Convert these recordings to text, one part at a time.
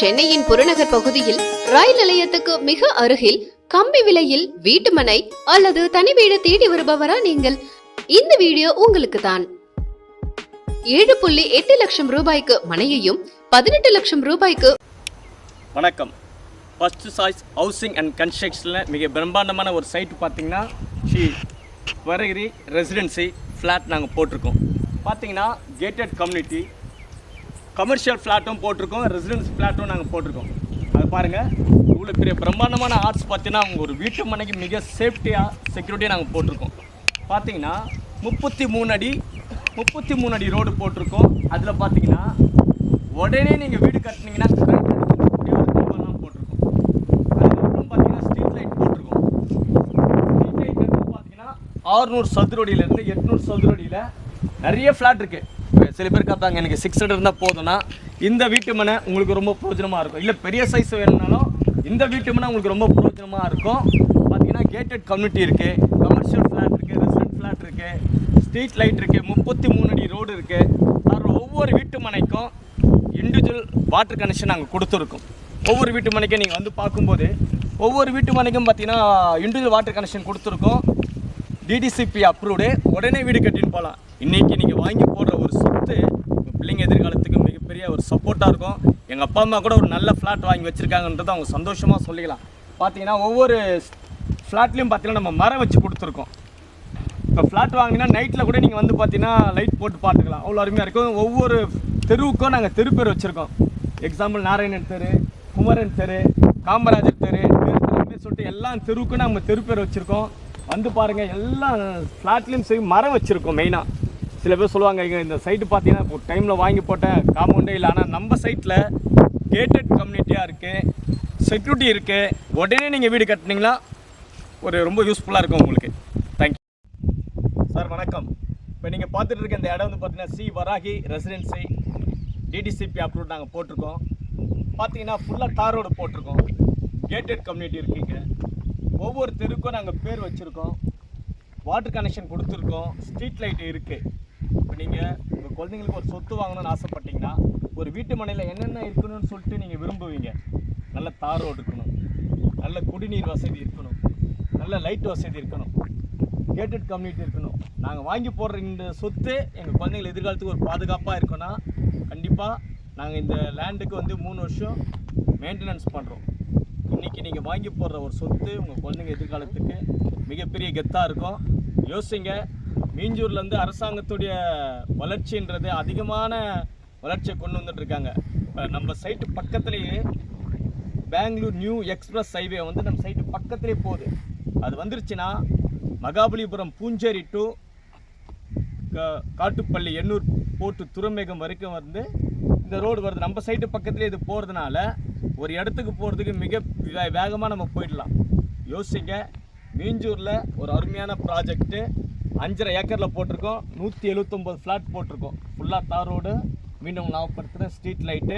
சென்னையின் புறநகர் பகுதியில் ரயில் நிலையத்துக்கு மிக அருகில் கம்மி விலையில் வீட்டுமனை அல்லது தனி வீடு தேடி வருபவரா நீங்கள்? இந்த வீடியோ உங்களுக்கு தான். ஏழு புள்ளி எட்டு லட்சம் ரூபாய்க்கு மனையையும் பதினெட்டு லட்சம் ரூபாய்க்கு வணக்கம். ஃபஸ்ட்டு சாய்ஸ் ஹவுசிங் அண்ட் கன்ஸ்ட்ரக்ஷனில் மிக பிரம்மாண்டமான ஒரு சைட்டு பார்த்தீங்கன்னா ஸ்ரீ வரகிரி ரெசிடென்சி ஃப்ளாட் நாங்கள் போட்டிருக்கோம். பார்த்தீங்கன்னா கேட்டட் கம்யூனிட்டி கமர்ஷியல் ஃப்ளாட்டும் போட்டிருக்கோம் ரெசிடென்ஸ் ஃப்ளாட்டும் நாங்கள் போட்டிருக்கோம். அது பாருங்கள் இவ்வளோ பெரிய பிரம்மாண்டமான ஆர்ட்ஸ் பார்த்தீங்கன்னா அவங்க ஒரு வீட்டு மனைக்கு மிக சேஃப்டியாக செக்யூரிட்டியாக நாங்கள் போட்டிருக்கோம். பார்த்தீங்கன்னா முப்பத்தி மூணு அடி முப்பத்தி மூணு அடி ரோடு போட்டிருக்கோம். அதில் பார்த்தீங்கன்னா உடனே நீங்கள் வீடு கட்டினீங்கன்னா கரண்ட் ஒரு போட்டிருக்கோம். அதுக்கப்புறம் பார்த்தீங்கன்னா ஸ்ட்ரீட் லைட் போட்டிருக்கோம். ஸ்ட்ரீட் லைட் பார்த்தீங்கன்னா ஆறுநூறு சதுரடியிலேருந்து எட்நூறு சதுரடியில் நிறைய ஃப்ளாட் இருக்குது சில பேர் கேட்பாங்க எனக்கு சிக்ஸ் ஹண்ட்ரட் இருந்தால் போதும்னா இந்த வீட்டு மனை உங்களுக்கு ரொம்ப பிரோஜனமாக இருக்கும். இல்லை பெரிய சைஸ் வேணும்னாலும் இந்த வீட்டு மனை உங்களுக்கு ரொம்ப பிரோஜனமாக இருக்கும். பார்த்தீங்கன்னா கேட்டட் கம்யூனிட்டி இருக்குது கமர்ஷியல் ஃப்ளாட் இருக்குது ரெசிடென்ட் ஃப்ளாட் இருக்குது ஸ்ட்ரீட் லைட் இருக்குது முப்பத்தி மூணு அடி ரோடு இருக்குது அதில் ஒவ்வொரு வீட்டு மனைக்கும் இண்டிவிஜுவல் வாட்டர் கனெக்ஷன் நாங்கள் கொடுத்துருக்கோம். ஒவ்வொரு வீட்டு மனைக்கும் நீங்கள் வந்து பார்க்கும்போது ஒவ்வொரு வீட்டு மனைக்கும் பார்த்தீங்கன்னா இண்டிவிஜுவல் வாட்டர் கனெக்ஷன் கொடுத்துருக்கோம். டிடிசிபி அப்ரூவ்டு உடனே வீடு கட்டின்னு போகலாம் இன்றைக்கி நீங்கள் வாங்கி போடுற ஒரு சொத்து உங்கள் பிள்ளைங்க எதிர்காலத்துக்கு மிகப்பெரிய ஒரு சப்போர்ட்டாக இருக்கும். எங்கள் அப்பா அம்மா கூட ஒரு நல்ல ஃப்ளாட் வாங்கி வச்சுருக்காங்கன்றதை அவங்க சந்தோஷமாக சொல்லிக்கலாம். பார்த்தீங்கன்னா ஒவ்வொரு ஃப்ளாட்லேயும் பார்த்தீங்கன்னா நம்ம மரம் வச்சு கொடுத்துருக்கோம். இப்போ ஃப்ளாட் வாங்கினா நைட்டில் கூட நீங்கள் வந்து பார்த்தீங்கன்னா லைட் போட்டு பார்த்துக்கலாம் அவ்வளோ அருமையாக இருக்கும். ஒவ்வொரு தெருவுக்கும் நாங்கள் தெருப்பேர் வச்சுருக்கோம். எக்ஸாம்பிள் நாராயணன் தெரு குமரன் தெரு காமராஜர் தெரு தெரு சொல்லிட்டு எல்லா தெருவுக்கும் நம்ம தெருப்பேர் வச்சுருக்கோம். வந்து பாருங்கள் எல்லா ஃப்ளாட்லேயும் சரி மரம் வச்சுருக்கோம் மெயினாக சில பேர் சொல்லுவாங்க இங்கே இந்த சைட்டு பார்த்தீங்கன்னா இப்போ டைமில் வாங்கி போட்டேன் காம்பவுண்டே இல்லை. ஆனால் நம்ம சைட்டில் கேட்டட் கம்யூனிட்டியாக இருக்குது செக்யூரிட்டி இருக்குது உடனே நீங்கள் வீடு கட்டினீங்களா ஒரு ரொம்ப யூஸ்ஃபுல்லாக இருக்கும் உங்களுக்கு. தேங்க்யூ சார் வணக்கம். இப்போ நீங்கள் பார்த்துட்டு இருக்க இந்த இடம் வந்து பார்த்தீங்கன்னா Shri Varahi residency DTCP approve நாங்கள் போட்டிருக்கோம். பார்த்தீங்கன்னா ஃபுல்லாக தார் ரோடு போட்டிருக்கோம். கேட்டட் கம்யூனிட்டி இருக்குங்க ஒவ்வொரு தெருக்கும் நாங்கள் பேர் வச்சுருக்கோம். வாட்டர் கனெக்ஷன் கொடுத்துருக்கோம். ஸ்ட்ரீட் லைட் இருக்குது இப்போ நீங்கள் உங்கள் குழந்தைங்களுக்கு ஒரு சொத்து வாங்கணும்னு ஆசைப்பட்டீங்கன்னா ஒரு வீட்டு மனையில் என்னென்ன இருக்கணும்னு சொல்லிட்டு நீங்கள் விரும்புவீங்க? நல்ல தார் ரோடு இருக்கணும் நல்ல குடிநீர் வசதி இருக்கணும் நல்ல லைட் வசதி இருக்கணும் கேட்டட் கம்யூனிட்டி இருக்கணும். நாங்கள் வாங்கி போடுற இந்த சொத்து எங்கள் குழந்தைகள் எதிர்காலத்துக்கு ஒரு பாதுகாப்பாக இருக்குன்னா கண்டிப்பாக நாங்கள் இந்த லேண்டுக்கு வந்து மூணு வருஷம் மெயின்டெனன்ஸ் பண்ணுறோம் இன்றைக்கி நீங்கள் வாங்கி போடுற ஒரு சொத்து உங்கள் குழந்தைங்க எதிர்காலத்துக்கு மிகப்பெரிய கெத்தாக இருக்கும். யோசிங்க மீஞ்சூர்லேருந்து அரசாங்கத்துடைய வளர்ச்சின்றது அதிகமான வளர்ச்சியை கொண்டு வந்துட்டு இருக்காங்க. இப்போ நம்ம சைட்டு பக்கத்துலேயே பெங்களூர் நியூ எக்ஸ்பிரஸ் ஹைவே வந்து நம்ம சைட்டு பக்கத்துலேயே போகுது. அது வந்துருச்சுன்னா மகாபலிபுரம் பூஞ்சேரி டு கா- காட்டுப்பள்ளி எண்ணூர் போட்டு துறைமுகம் வரைக்கும் வந்து இந்த ரோடு வருது. நம்ம சைட்டு பக்கத்துலேயே இது போகிறதுனால ஒரு இடத்துக்கு போகிறதுக்கு மிக வே- வேகமாக நம்ம போயிடலாம். யோசிங்க மீஞ்சூரில் ஒரு அருமையான ப்ராஜெக்ட்டு அஞ்சரை ஏக்கரில் போட்டிருக்கோம். நூற்றி எழுபத்தொம்போது ஃப்ளாட் போட்டிருக்கோம். ஃபுல்லாக தார் ரோடு மீண்டும் ஞாபகப்படுத்துகிறேன் ஸ்ட்ரீட் லைட்டு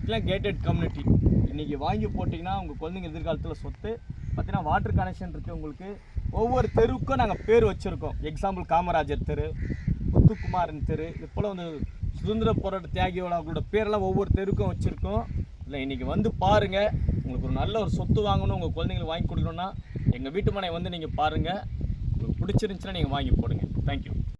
இதெல்லாம் கேட்டட் கம்யூனிட்டி இன்றைக்கி வாங்கி போட்டிங்கன்னா உங்கள் குழந்தைங்க எதிர்காலத்தில் சொத்து. பார்த்தீங்கன்னா வாட்டர் கனெக்ஷன் இருக்குது உங்களுக்கு. ஒவ்வொரு தெருவுக்கும் நாங்கள் பேர் வச்சுருக்கோம். எக்ஸாம்பிள் காமராஜர் தெரு முத்துக்குமாரன் தெரு இது போல் வந்து சுதந்திர போராட்ட தியாகியோட அவங்களோட பேரெல்லாம் ஒவ்வொரு தெருக்கும் வச்சுருக்கோம். இல்லை இன்றைக்கி வந்து பாருங்கள் உங்களுக்கு ஒரு நல்ல ஒரு சொத்து வாங்கணும் உங்கள் குழந்தைங்களுக்கு வாங்கி கொடுக்கணுன்னா எங்கள் வீட்டு மனை வந்து நீங்கள் பாருங்கள் பிடிச்சிருந்துச்சுன்னா நீங்கள் வாங்கி போடுங்க. தேங்க்யூ